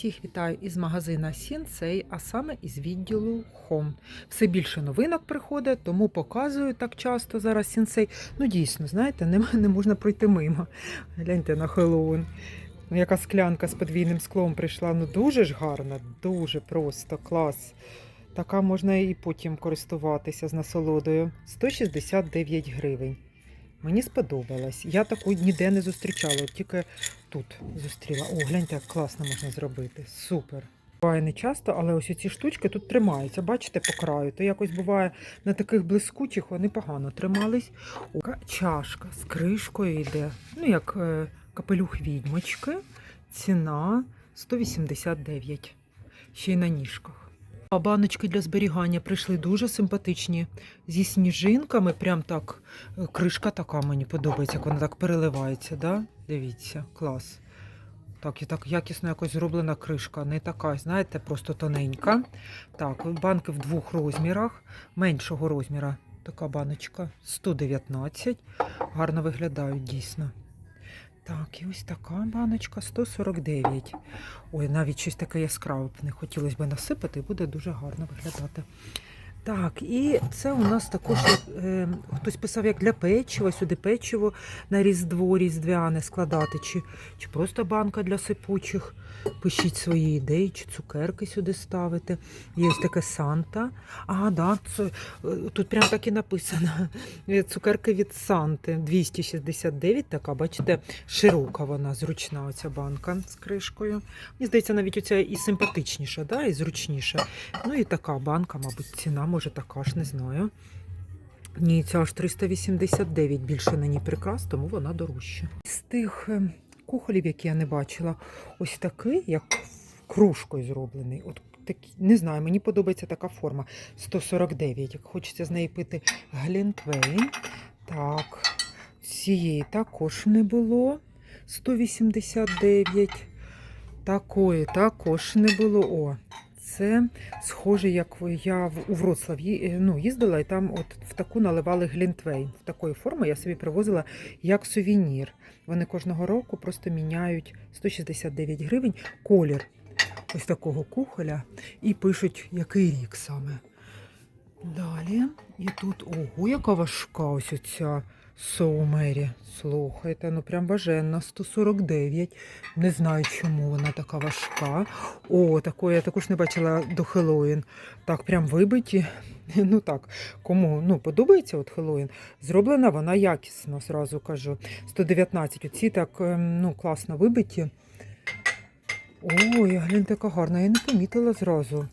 Всіх вітаю із магазина Сінцей, а саме із відділу Home. Все більше новинок приходить, тому показую так часто зараз Сінцей. Ну, дійсно, знаєте, не, не можна пройти мимо. Гляньте на Хеллоуін. Ну, яка склянка з подвійним склом прийшла. Ну дуже ж гарна, дуже просто, клас. Така можна і потім користуватися з насолодою. 169 гривень. Мені сподобалось. Я таку ніде не зустрічала, тільки тут зустріла. О, гляньте, як класно можна зробити. Супер. Буває не часто, але ось ці штучки тут тримаються. Бачите, по краю. То якось буває на таких блискучих вони погано тримались. О, чашка з кришкою йде. Ну, як е, капелюх відьмочки. Ціна 189. Ще й на ніжках. А баночки для зберігання прийшли дуже симпатичні. Зі сніжинками, прям так. е, Кришка така мені подобається, як вона так переливається. Да? Дивіться, клас. Так, і так якісно якось зроблена кришка. Не така, знаєте, просто тоненька. Так, банки в двох розмірах. Меншого розміра така баночка 119. Гарно виглядають дійсно. Так, і ось така баночка 149. Ой, навіть щось таке яскраве не хотілося б насипати, буде дуже гарно виглядати. Так, і це у нас також е, хтось писав, як для печива, сюди печиво на різдво різдвяне складати, чи, чи просто банка для сипучих. Пишіть свої ідеї, чи цукерки сюди ставити. Є ось таке Санта. А, да, це, е, тут прям так і написано. Е, Цукерки від Санти 269, така, бачите, широка вона, зручна оця банка з кришкою. Мені здається, навіть оця і симпатичніша, да, і зручніша. Ну і така банка, мабуть, ціна може така ж, не знаю. Ні, ця аж 389 більше на ній прикрас, тому вона дорожча. З тих е, кухолів, які я не бачила, ось такий, як кружкою зроблений. От такий, не знаю, мені подобається така форма. 149. Як хочеться з неї пити глінтвейн. Так, цієї також не було. 189. Такої також не було. О, це схоже, як я в- у Вроцлав ї- ну, їздила, і там от в таку наливали глінтвейн. В такої форми я собі привозила як сувенір. Вони кожного року просто міняють 169 гривень колір ось такого кухоля і пишуть, який рік саме. Далі. І тут, ого, яка важка ось оця Соумері. Слухайте, ну прям важенна, 149. Не знаю, чому вона така важка. О, такої я також не бачила до Хеллоуін. Так, прям вибиті. Ну так, кому ну, подобається от Хеллоуін, зроблена вона якісно, зразу кажу. 119. Оці так ем, ну, класно вибиті. Ой, глянь, така гарна, я не помітила зразу.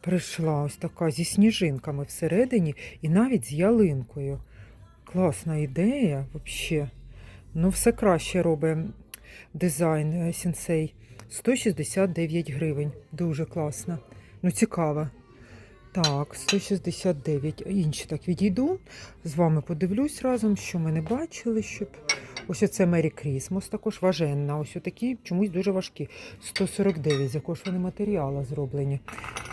Прийшла ось така зі сніжинками всередині і навіть з ялинкою. Класна ідея, взагалі. Ну, все краще робить дизайн е, сенсей. 169 гривень. Дуже класно. Ну, цікаво. Так, 169. Інші так відійду. З вами подивлюсь разом, що ми не бачили, щоб. Ось оце Мері Крісмос, також важенна. Ось такі чомусь дуже важкі. 149, з якого ж вони матеріалу зроблені.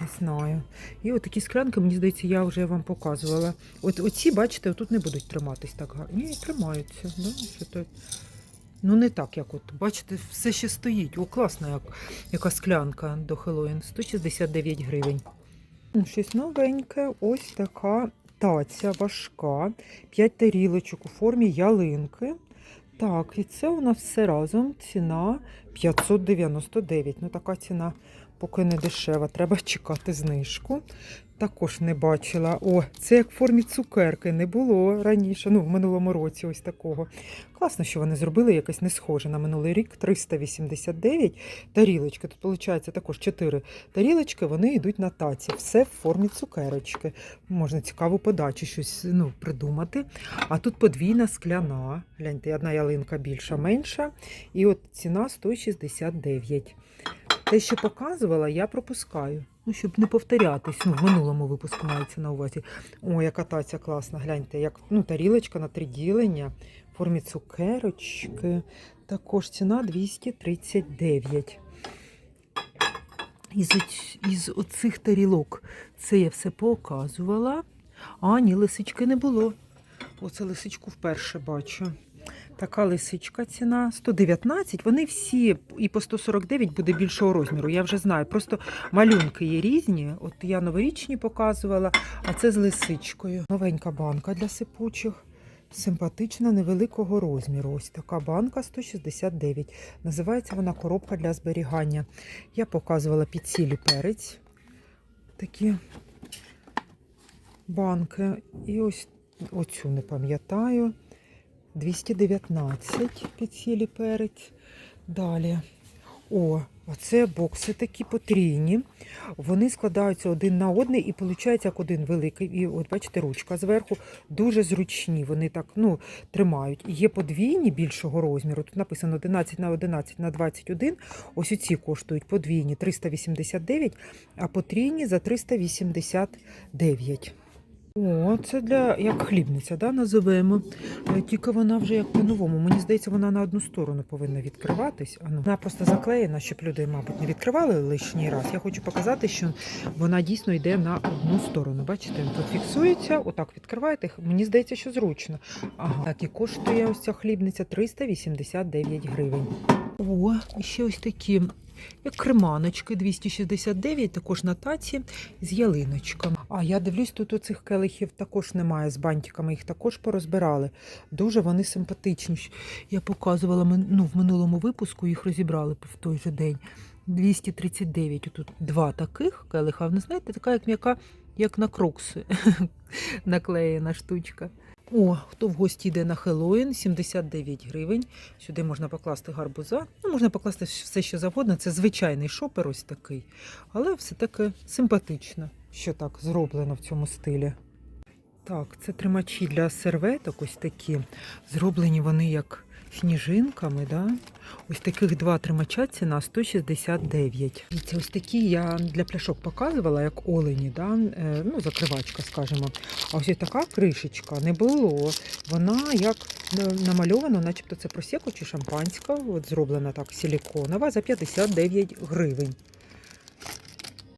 Не знаю. І от такі склянки, мені здається, я вже вам показувала. От оці, бачите, тут не будуть триматись так гарно. Ні, тримаються. Да? Ну, не так, як от. Бачите, все ще стоїть. О, класна як, яка склянка до Хеллоуін. 169 гривень. Ну, Щось новеньке, ось така таця важка. 5 тарілочок у формі ялинки. Так, і це у нас все разом ціна 599. Ну, така ціна поки не дешева. Треба чекати знижку. Також не бачила. О, це як в формі цукерки. Не було раніше. Ну, в минулому році ось такого. Класно, що вони зробили якось не схоже на минулий рік. 389 тарілочки. Тут, виходить, також 4 тарілочки, вони йдуть на таці. Все в формі цукерочки. Можна цікаву подачу щось ну, придумати. А тут подвійна скляна. Гляньте, одна ялинка більша, менша. І от ціна 169. Те, що показувала, я пропускаю. Ну, щоб не повторятись. Ну, в минулому випуску мається на увазі. О, яка таця класна. Гляньте, як ну, тарілочка на три ділення в формі цукерочки. Також ціна 239. Із, із оцих тарілок це я все показувала. А, ні, лисички не було. Оце лисичку вперше бачу. Така лисичка ціна 119. Вони всі і по 149 буде більшого розміру. Я вже знаю. Просто малюнки є різні. От я новорічні показувала, а це з лисичкою. Новенька банка для сипучих. Симпатична невеликого розміру. Ось така банка 169. Називається вона коробка для зберігання. Я показувала підсілі перець. Такі банки. І ось оцю не пам'ятаю. 219 підсілі перець. Далі. О, оце бокси такі потрійні. Вони складаються один на один і виходить як один великий. І от бачите, ручка зверху дуже зручні. Вони так ну, тримають. Є подвійні більшого розміру. Тут написано 11 на 11 на 21. Ось оці коштують подвійні 389, а потрійні за 389. О, це для як хлібниця, да, називаємо. Е, Тільки вона вже як по-новому. Мені здається, вона на одну сторону повинна відкриватись. Ану. Вона просто заклеєна, щоб люди, мабуть, не відкривали лишній раз. Я хочу показати, що вона дійсно йде на одну сторону. Бачите, тут фіксується, отак відкриваєте. Мені здається, що зручно. Ага. Так і коштує ось ця хлібниця 389 гривень. О, ще ось такі. Як креманочки 269, також на таці з ялиночками. А я дивлюсь, тут у цих келихів також немає з бантиками, їх також порозбирали. Дуже вони симпатичні. Я показувала ну, в минулому випуску, їх розібрали в той же день. 239. Тут два таких келиха. Ви знаєте, така як м'яка, як на крокси наклеєна штучка. О, хто в гості йде на Хеллоуін, 79 гривень. Сюди можна покласти гарбуза. Ну, можна покласти все, що завгодно. Це звичайний шопер ось такий. Але все таки симпатично, що так зроблено в цьому стилі. Так, це тримачі для серветок, ось такі. Зроблені вони як сніжинками. Да? Ось таких два тримача ціна 169. І це ось такі я для пляшок показувала, як олені, да? е, ну, закривачка, скажімо. А ось така кришечка не було. Вона як намальована, начебто це просеко чи шампанська, от зроблена так силіконова за 59 гривень.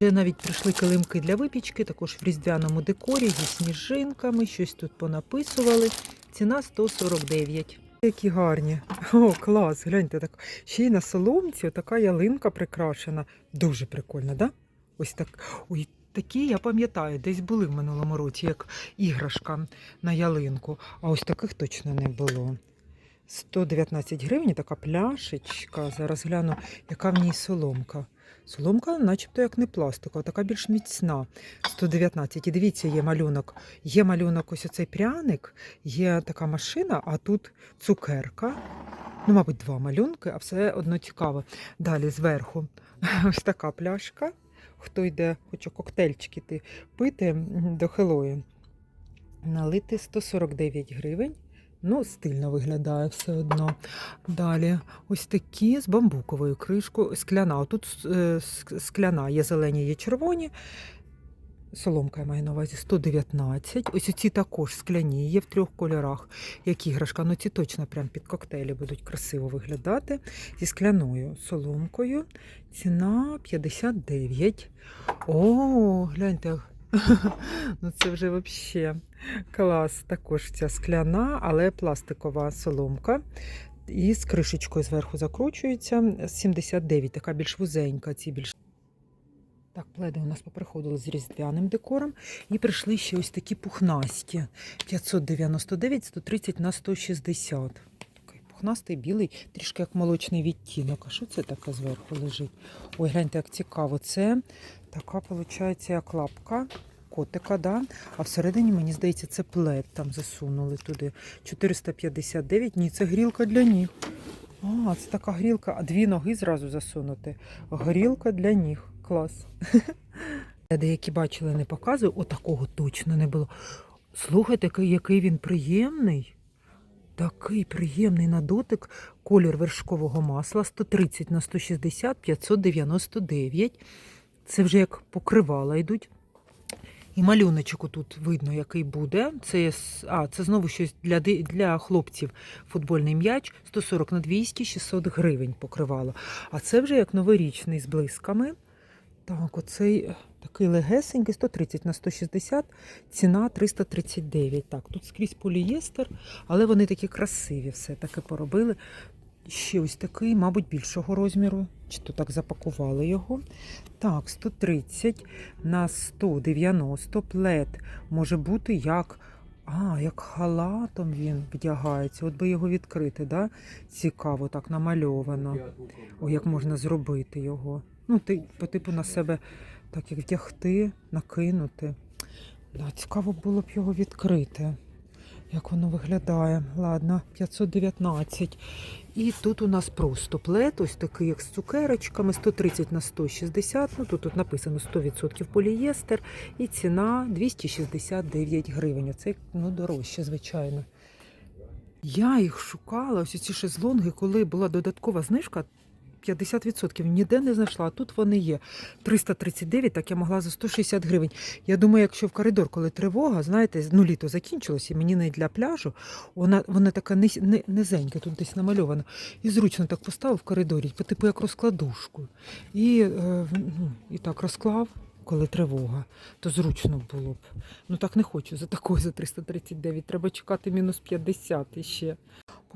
Навіть прийшли килимки для випічки, також в різдвяному декорі зі сніжинками, щось тут понаписували. Ціна 149. Які гарні. О, клас, гляньте, так. Ще й на соломці така ялинка прикрашена. Дуже прикольно, да? Ось так. Ой, такі я пам'ятаю, десь були в минулому році, як іграшка на ялинку. А ось таких точно не було. 119 гривень, така пляшечка. Зараз гляну, яка в ній соломка. Соломка, начебто, як не пластикова, така більш міцна. 119. І дивіться, є малюнок. Є малюнок, ось оцей пряник, є така машина, а тут цукерка. Ну, мабуть, два малюнки, а все одно цікаво. Далі зверху ось така пляшка. Хто йде, хоче коктейльчики ти пити до Хеллоїн. Налити 149 гривень. Ну, стильно виглядає все одно. Далі ось такі з бамбуковою кришкою. Скляна. Тут е, скляна, є зелені, є червоні. Соломка я маю на увазі 119. Ось ці також скляні, є в трьох кольорах. Як іграшка, ну ці точно прям під коктейлі будуть красиво виглядати. Зі скляною соломкою. Ціна 59. О, гляньте. Ну це вже взагалі клас. Також ця скляна, але пластикова соломка. І з кришечкою зверху закручується. 79, така більш вузенька, ці більш. Так, пледи у нас поприходили з різдвяним декором. І прийшли ще ось такі пухнасті. 599, 130 на 160. Такий пухнастий, білий, трішки як молочний відтінок. А що це таке зверху лежить? Ой, гляньте, як цікаво. Це така, виходить, як лапка котика, да? а всередині, мені здається, це плед там засунули туди. 459, ні, це грілка для ніг. А, це така грілка, а дві ноги зразу засунути. Грілка для ніг. Клас. Деякі бачили, не показую. Отакого точно не було. Слухайте, який він приємний. Такий приємний на дотик. Колір вершкового масла 130 на 160, 599. Це вже як покривала йдуть. І малюночок тут видно, який буде. Це, а, це знову щось для, для хлопців. Футбольний м'яч 140 на 200, 600 гривень покривало. А це вже як новорічний з блисками. Так, оцей е, такий легесенький, 130 на 160, ціна 339. Так, тут скрізь полієстер, але вони такі красиві, все таки поробили. Ще ось такий, мабуть, більшого розміру. Чи то так запакували його. Так, 130 на 190 плед може бути як. А, як халатом він вдягається. От би його відкрити, да? Цікаво, так намальовано. О, як можна зробити його. Ну, ти по типу на себе так як вдягти, накинути. Да, цікаво було б його відкрити. Як воно виглядає? Ладно, 519. І тут у нас просто плет, ось такий, як з цукерочками, 130 на 160. Ну тут, тут написано 100% полієстер. І ціна 269 гривень. Оце ну, дорожче, звичайно. Я їх шукала, ось ці шезлонги, коли була додаткова знижка. 50% ніде не знайшла, а тут вони є. 339, так я могла за 160 гривень. Я думаю, якщо в коридор, коли тривога, знаєте, ну літо закінчилось, і мені не для пляжу, вона, вона така низ- ни- низенька, тут десь намальована. І зручно так поставив в коридорі, типу як розкладушку. І, е, ну, і так розклав, коли тривога, то зручно було б. Ну так не хочу за такою за 339. Треба чекати мінус 50 іще.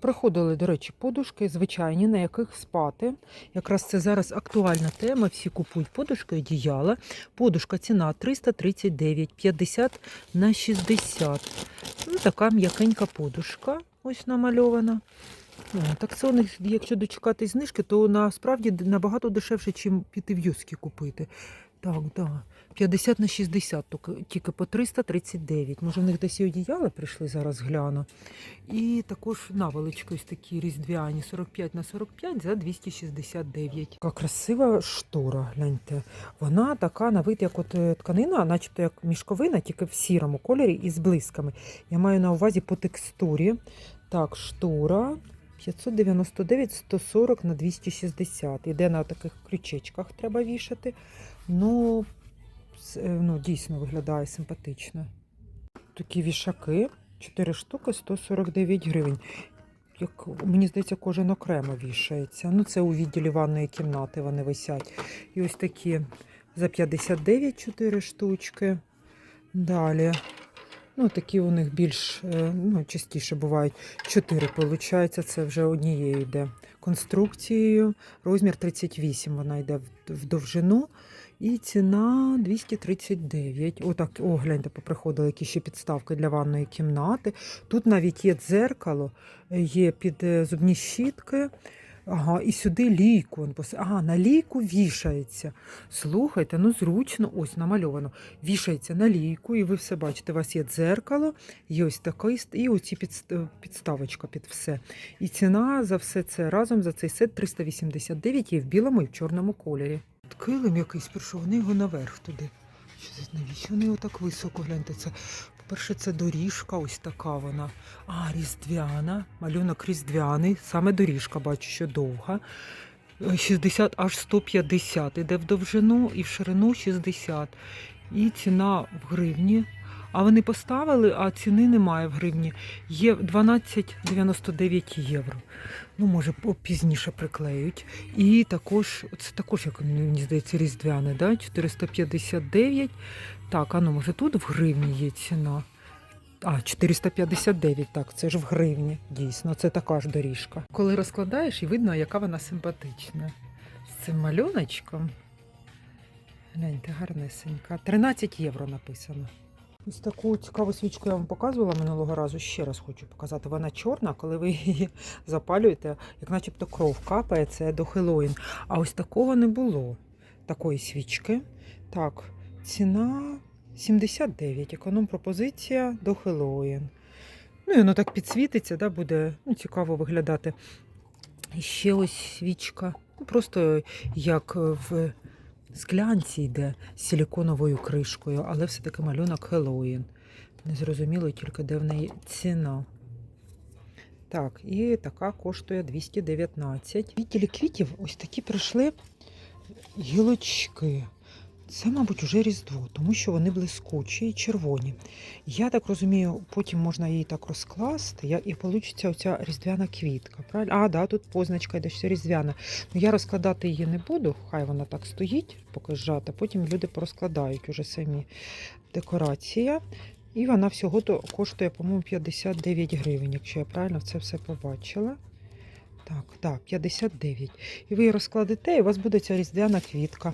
Приходили, до речі, подушки звичайні, на яких спати. Якраз це зараз актуальна тема. Всі купують подушки, одіяла. Подушка ціна 339, 50 на 60. Ну, така м'якенька подушка, ось намальована. Так це у них, якщо дочекатись знижки, то насправді набагато дешевше, ніж піти в юскі купити. Так, да. 50 на 60, тільки- по 339. Може, в них десь і одіяла прийшли, зараз гляну. І також наволочки ось такі різдвяні 45 на 45 за 269. Така красива штора, гляньте. Вона така на вид, як от е, тканина, начебто як мішковина, тільки в сірому кольорі і з блисками. Я маю на увазі по текстурі. Так, штора 599, 140 на 260. Іде на таких крючечках, треба вішати. Ну, е, ну дійсно виглядає симпатично. Такі вішаки. 4 штуки 149 гривень. Як мені здається, кожен окремо вішається. Ну, це у відділі ванної кімнати вони висять. І ось такі за 59 4 штучки. Далі. Ну, такі у них більш е, ну, частіше бувають. 4, виходить, це вже однією йде конструкцією. Розмір 38, вона йде в- в довжину. І ціна 239. Отак, о, гляньте, поприходили які ще підставки для ванної кімнати. Тут навіть є дзеркало, е, є під е, зубні щітки. Ага, і сюди лійку. он пос- Ага, на лійку вішається. Слухайте, ну зручно, ось намальовано. Вішається на лійку, і ви все бачите. У вас є дзеркало, є ось такий, і оці підставочка під все. І ціна за все це разом за цей сет 389 є в білому і в чорному кольорі. Килим якийсь прийшов, вони його наверх туди. Навіщо вони його так високо гляньте? Це, по-перше, це доріжка, ось така вона. А, різдвяна, малюнок різдвяний, саме доріжка, бачу, що довга. Е, 60 аж 150. Іде в довжину і в ширину 60. І ціна в гривні. А вони поставили, а ціни немає в гривні. Є 12,99 євро. Ну, може, пізніше приклеють. І також, це також, як мені здається, різдвяне, да? 459. Так, а ну може тут в гривні є ціна. А, 459, так, це ж в гривні. Дійсно, це така ж доріжка. Коли розкладаєш, і видно, яка вона симпатична. З цим малюночком. Гляньте, гарнесенька. 13 євро написано. Ось таку цікаву свічку я вам показувала минулого разу. Ще раз хочу показати. Вона чорна, коли ви її запалюєте, як начебто кров капає, це до Хеллоїн. А ось такого не було. Такої свічки. Так, ціна 79. Економ-пропозиція до Хеллоїн. Ну і воно так підсвітиться, да, буде ну, цікаво виглядати. І ще ось свічка. Ну, Просто як в склянці йде з силіконовою кришкою, але все-таки малюнок Хеллоуін. Незрозуміло тільки, де в неї ціна. Так, і така коштує 219. Відділі квітів ось такі прийшли гілочки. Це, мабуть, уже Різдво, тому що вони блискучі і червоні. Я так розумію, потім можна її так розкласти, і вийде оця різдвяна квітка. Правильно? А, да, тут позначка йде, що різдвяна. Ну, я розкладати її не буду, хай вона так стоїть, поки зжата. Потім люди порозкладають уже самі декорація. І вона всього то коштує, по-моєму, 59 гривень, якщо я правильно це все побачила. Так, так, 59. І ви її розкладете, і у вас буде ця різдвяна квітка.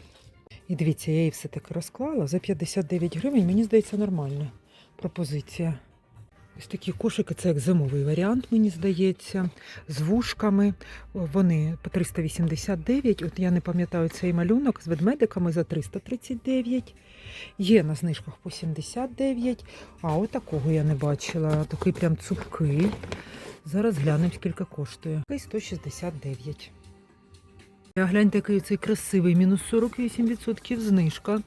І дивіться, я її все-таки розклала за 59 гривень. Мені здається, нормальна пропозиція. Ось такі кошики, це як зимовий варіант, мені здається, з вушками. Вони по 389. От я не пам'ятаю цей малюнок з ведмедиками за 339. Є на знижках по 79. А от такого я не бачила. Такий прям цупкий. Зараз глянемо, скільки коштує. Такий 169. А гляньте, який цей красивий, мінус 48% знижка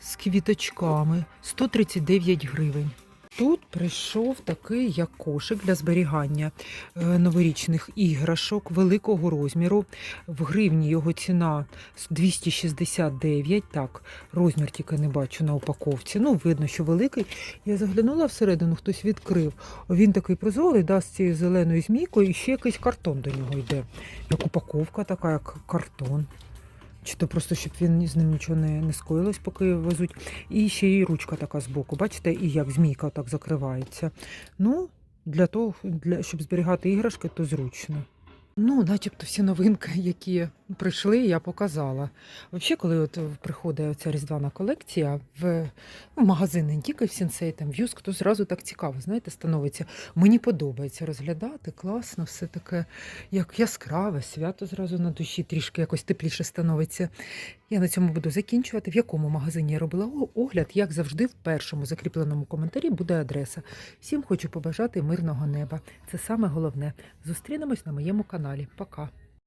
з квіточками. 139 гривень. Тут прийшов такий як кошик для зберігання е, новорічних іграшок великого розміру. В гривні його ціна 269. Так, розмір тільки не бачу на упаковці. Ну, видно, що великий. Я заглянула всередину, хтось відкрив. Він такий прозорий, да, з цією зеленою змійкою, і ще якийсь картон до нього йде. Як упаковка така, як картон. Чи то просто, щоб він з ним нічого не, не скоїлось, поки везуть. І ще й ручка така збоку. Бачите, і як змійка так закривається. Ну, для того, для, щоб зберігати іграшки, то зручно. Ну, начебто всі новинки, які прийшли, я показала. Взагалі, коли от приходить ця різдвяна колекція в ну, магазин не тільки в Сінсей, там в то зразу так цікаво, знаєте, становиться. Мені подобається розглядати, класно, все таке як яскраве, свято зразу на душі, трішки якось тепліше становиться. Я на цьому буду закінчувати. В якому магазині я робила огляд, як завжди, в першому закріпленому коментарі буде адреса. Всім хочу побажати мирного неба. Це саме головне. Зустрінемось на моєму каналі. Пока.